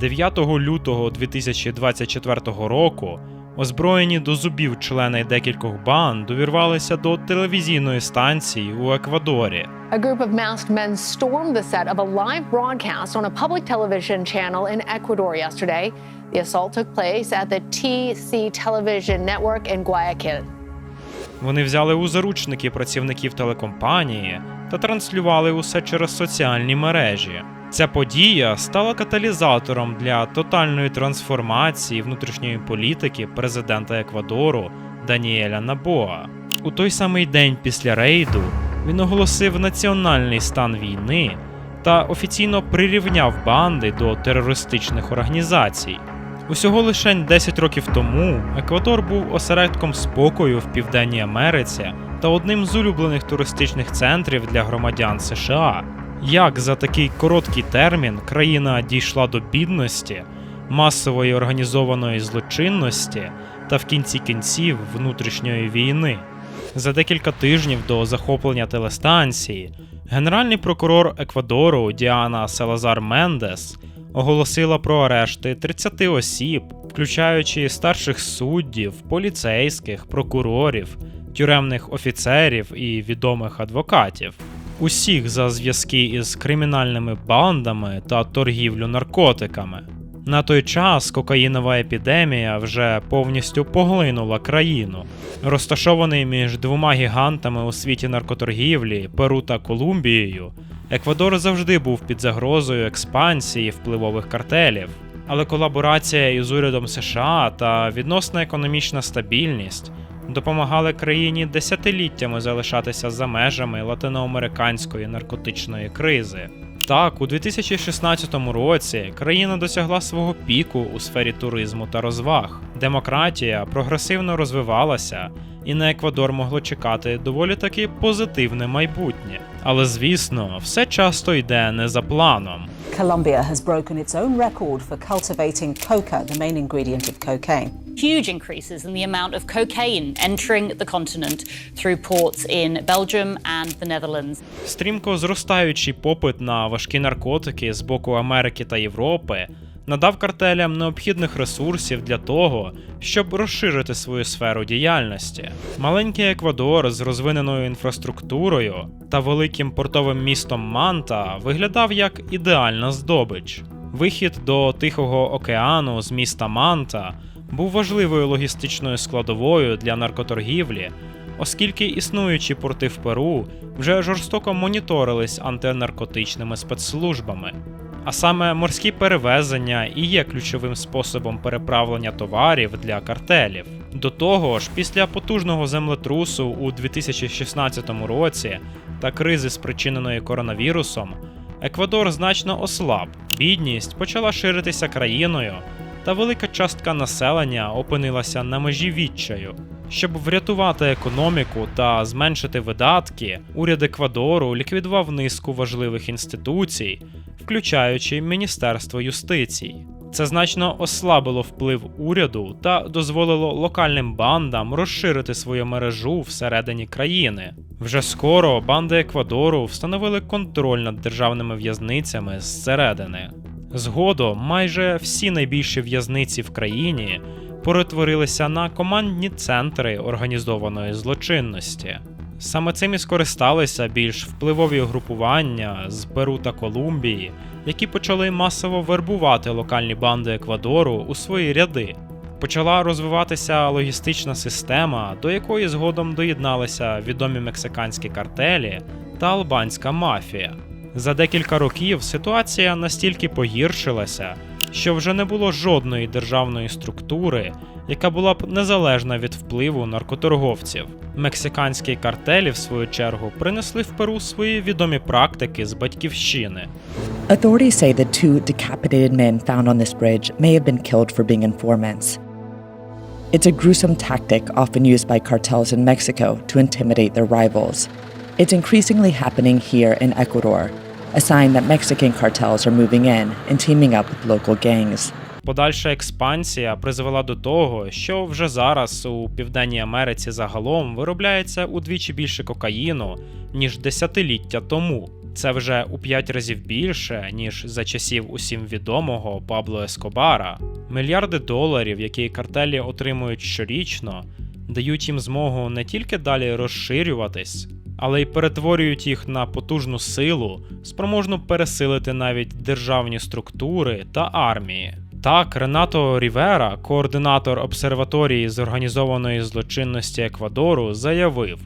9 лютого 2024 року озброєні до зубів члени декількох банд довірвалися до телевізійної станції у Еквадорі. A group of masked men stormed the set of a live broadcast on a public television channel in Ecuador yesterday. The assault took place at the TC television network in Guayaquil. Вони взяли у заручники працівників телекомпанії та транслювали усе через соціальні мережі. Ця подія стала каталізатором для тотальної трансформації внутрішньої політики президента Еквадору Даніеля Набоа. У той самий день після рейду він оголосив національний стан війни та офіційно прирівняв банди до терористичних організацій. Усього лише 10 років тому Еквадор був осередком спокою в Південній Америці та одним з улюблених туристичних центрів для громадян США. Як за такий короткий термін країна дійшла до бідності, масової організованої злочинності та в кінці кінців внутрішньої війни? За декілька тижнів до захоплення телестанції генеральний прокурор Еквадору Діана Салазар Мендес оголосила про арешти 30 осіб, включаючи старших суддів, поліцейських, прокурорів, тюремних офіцерів і відомих адвокатів. Усіх за зв'язки із кримінальними бандами та торгівлю наркотиками. На той час кокаїнова епідемія вже повністю поглинула країну. Розташований між двома гігантами у світі наркоторгівлі Перу та Колумбією, Еквадор завжди був під загрозою експансії впливових картелів. Але колаборація із урядом США та відносна економічна стабільність допомагали країні десятиліттями залишатися за межами латиноамериканської наркотичної кризи. Так, у 2016 році країна досягла свого піку у сфері туризму та розваг. Демократія прогресивно розвивалася, і на Еквадор могло чекати доволі таки позитивне майбутнє. Але звісно, все часто йде не за планом. Colombia has broken its own record for cultivating coca, the main ingredient of cocaine. huge increases in the amount of cocaine entering the continent through ports in Belgium and the Netherlands. Стрімко зростаючий попит на важкі наркотики з боку Америки та Європи надав картелям необхідних ресурсів для того, щоб розширити свою сферу діяльності. Маленький Еквадор з розвиненою інфраструктурою та великим портовим містом Манта виглядав як ідеальна здобич. Вихід до Тихого океану з міста Манта був важливою логістичною складовою для наркоторгівлі, оскільки існуючі порти в Перу вже жорстоко моніторились антинаркотичними спецслужбами. А саме морські перевезення і є ключовим способом переправлення товарів для картелів. До того ж, після потужного землетрусу у 2016 році та кризи, спричиненої коронавірусом, Еквадор значно ослаб, бідність почала ширитися країною, та велика частка населення опинилася на межі відчаю. Щоб врятувати економіку та зменшити видатки, уряд Еквадору ліквідував низку важливих інституцій, включаючи Міністерство юстиції. Це значно ослабило вплив уряду та дозволило локальним бандам розширити свою мережу всередині країни. Вже скоро банди Еквадору встановили контроль над державними в'язницями зсередини. Згодом майже всі найбільші в'язниці в країні перетворилися на командні центри організованої злочинності. Саме цим і скористалися більш впливові угрупування з Перу та Колумбії, які почали масово вербувати локальні банди Еквадору у свої ряди. Почала розвиватися логістична система, до якої згодом доєдналися відомі мексиканські картелі та албанська мафія. За декілька років ситуація настільки погіршилася, що вже не було жодної державної структури, яка була б незалежна від впливу наркоторговців. Мексиканські картелі, в свою чергу, принесли в Перу свої відомі практики з батьківщини. Authorities say the two decapitated men found on this bridge may have been killed for being informants. It's a gruesome tactic often used by cartels in Mexico to intimidate their rivals. It's increasingly happening here in Ecuador, a sign that Mexican cartels are moving in and teaming up with local gangs. Подальша експансія призвела до того, що вже зараз у Південній Америці загалом виробляється удвічі більше кокаїну, ніж десятиліття тому. Це вже у 5 разів більше, ніж за часів усім відомого Пабло Ескобара. Мільярди доларів, які картелі отримують щорічно, дають їм змогу не тільки далі розширюватись, але й перетворюють їх на потужну силу, спроможну пересилити навіть державні структури та армії. Так, Ренато Рівера, координатор обсерваторії з організованої злочинності Еквадору, заявив: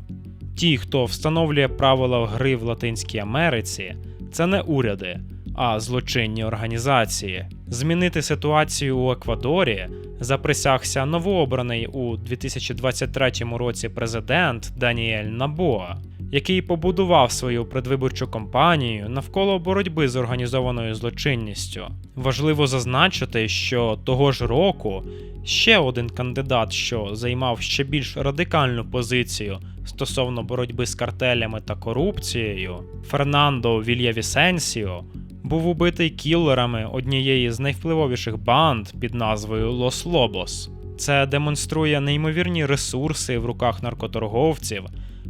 ті, хто встановлює правила гри в Латинській Америці, це не уряди, а злочинні організації. Змінити ситуацію у Еквадорі заприсягся новообраний у 2023 році президент Даніель Набоа, який побудував свою предвиборчу кампанію навколо боротьби з організованою злочинністю. Важливо зазначити, що того ж року ще один кандидат, що займав ще більш радикальну позицію стосовно боротьби з картелями та корупцією, Фернандо Вільявісенсіо, був убитий кілерами однієї з найвпливовіших банд під назвою Лос Лобос. Це демонструє неймовірні ресурси в руках наркоторговців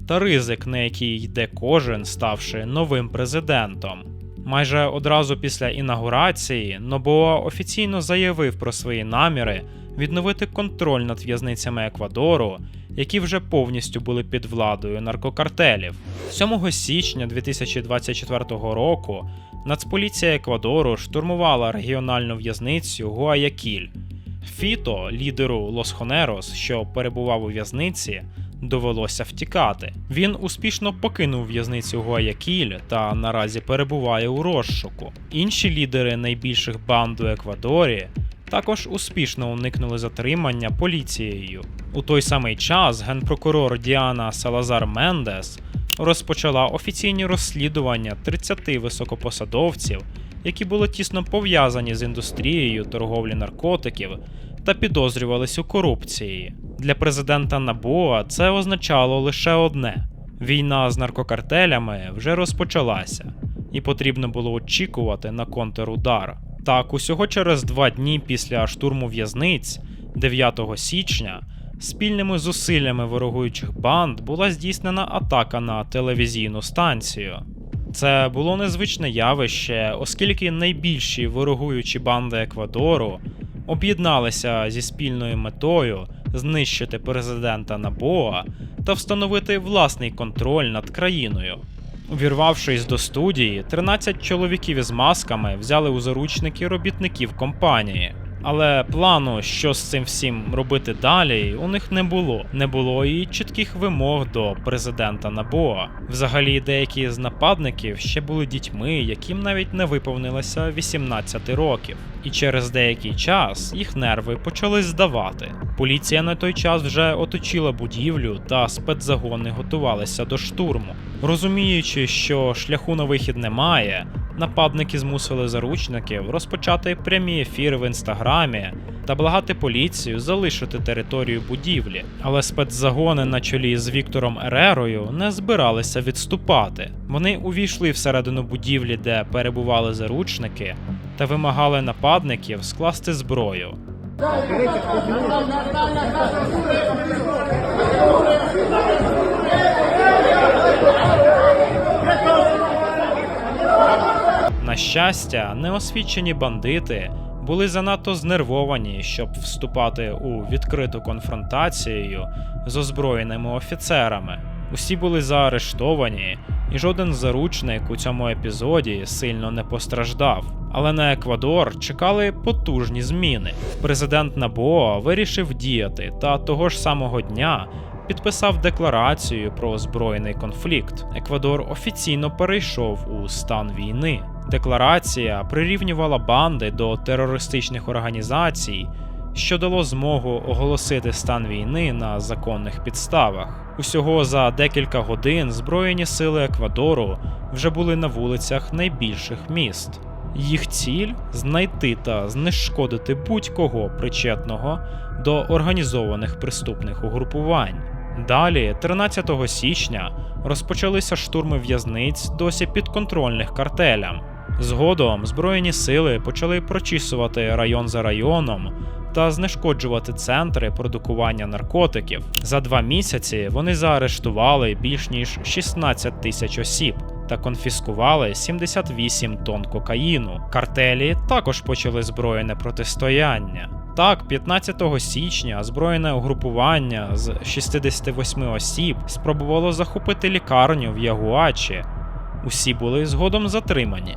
та ризик, на який йде кожен, ставши новим президентом. Майже одразу після інаугурації Нобоа офіційно заявив про свої наміри відновити контроль над в'язницями Еквадору, які вже повністю були під владою наркокартелів. 7 січня 2024 року Нацполіція Еквадору штурмувала регіональну в'язницю Гуаякіль. Фіто, лідеру Лос Хонерос, що перебував у в'язниці, довелося втікати. Він успішно покинув в'язницю Гуаякіль та наразі перебуває у розшуку. Інші лідери найбільших банд у Еквадорі також успішно уникнули затримання поліцією. У той самий час генпрокурор Діана Салазар Мендес розпочала офіційні розслідування 30 високопосадовців, які були тісно пов'язані з індустрією торговлі наркотиків та підозрювались у корупції. Для президента Набоа це означало лише одне: війна з наркокартелями вже розпочалася, і потрібно було очікувати на контрудар. Так, усього через два дні після штурму в'язниць, 9 січня, спільними зусиллями ворогуючих банд була здійснена атака на телевізійну станцію. Це було незвичне явище, оскільки найбільші ворогуючі банди Еквадору об'єдналися зі спільною метою знищити президента Набоа та встановити власний контроль над країною. Увірвавшись до студії, 13 чоловіків із масками взяли у заручники робітників компанії. Але плану, що з цим всім робити далі, у них не було. Не було і чітких вимог до президента Набоа. Взагалі, деякі з нападників ще були дітьми, яким навіть не виповнилося 18 років. І через деякий час їх нерви почали здавати. Поліція на той час вже оточила будівлю, та спецзагони готувалися до штурму. Розуміючи, що шляху на вихід немає, нападники змусили заручників розпочати прямі ефіри в інстаграмі та благати поліцію залишити територію будівлі. Але спецзагони на чолі з Віктором Ерерою не збиралися відступати. Вони увійшли всередину будівлі, де перебували заручники, та вимагали нападників скласти зброю. На щастя, неосвічені бандити були занадто знервовані, щоб вступати у відкриту конфронтацію з озброєними офіцерами. Усі були заарештовані, і жоден заручник у цьому епізоді сильно не постраждав. Але на Еквадор чекали потужні зміни. Президент Набоа вирішив діяти, та того ж самого дня підписав декларацію про збройний конфлікт. Еквадор офіційно перейшов у стан війни. Декларація прирівнювала банди до терористичних організацій, що дало змогу оголосити стан війни на законних підставах. Усього за декілька годин Збройні сили Еквадору вже були на вулицях найбільших міст. Їх ціль знайти та знешкодити будь-кого причетного до організованих преступних угрупувань. Далі, 13 січня, розпочалися штурми в'язниць досі підконтрольних картелям. Згодом Збройні сили почали прочісувати район за районом та знешкоджувати центри продукування наркотиків. За два місяці вони заарештували більш ніж 16 тисяч осіб. та конфіскували 78 тонн кокаїну. Картелі також почали збройне протистояння. Так, 15 січня озброєне угрупування з 68 осіб спробувало захопити лікарню в Ягуачі. Усі були згодом затримані.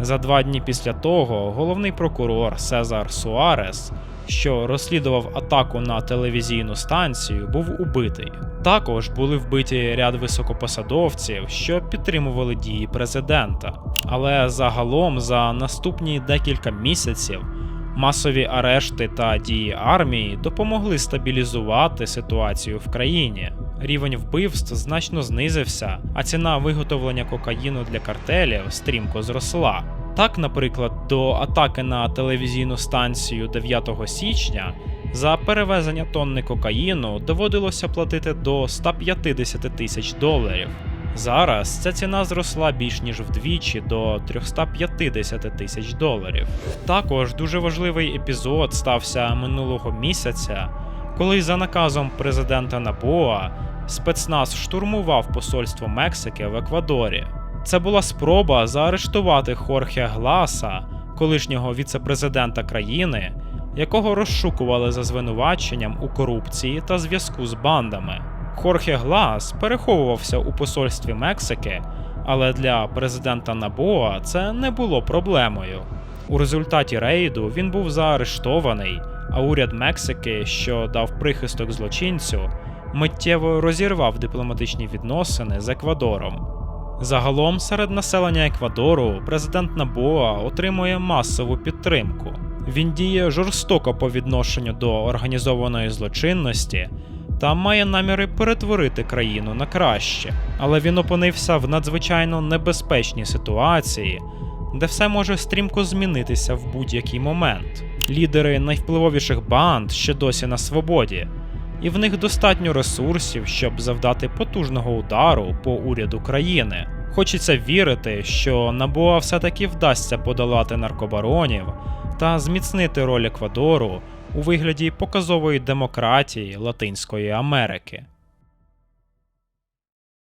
За два дні після того головний прокурор Сезар Суарес, що розслідував атаку на телевізійну станцію, був убитий. Також були вбиті ряд високопосадовців, що підтримували дії президента. Але загалом за наступні декілька місяців масові арешти та дії армії допомогли стабілізувати ситуацію в країні. Рівень вбивств значно знизився, а ціна виготовлення кокаїну для картелів стрімко зросла. Так, наприклад, до атаки на телевізійну станцію 9 січня за перевезення тонни кокаїну доводилося платити до 150 тисяч доларів. Зараз ця ціна зросла більш ніж вдвічі до 350 тисяч доларів. Також дуже важливий епізод стався минулого місяця, коли за наказом президента Набоа спецназ штурмував посольство Мексики в Еквадорі. Це була спроба заарештувати Хорхе Гласа, колишнього віцепрезидента країни, якого розшукували за звинуваченням у корупції та зв'язку з бандами. Хорхе Глас переховувався у посольстві Мексики, але для президента Набоа це не було проблемою. У результаті рейду він був заарештований, а уряд Мексики, що дав прихисток злочинцю, миттєво розірвав дипломатичні відносини з Еквадором. Загалом серед населення Еквадору президент Набоа отримує масову підтримку. Він діє жорстоко по відношенню до організованої злочинності та має наміри перетворити країну на краще. Але він опинився в надзвичайно небезпечній ситуації, де все може стрімко змінитися в будь-який момент. Лідери найвпливовіших банд ще досі на свободі, і в них достатньо ресурсів, щоб завдати потужного удару по уряду країни. Хочеться вірити, що Набоа все-таки вдасться подолати наркобаронів та зміцнити роль Еквадору у вигляді показової демократії Латинської Америки.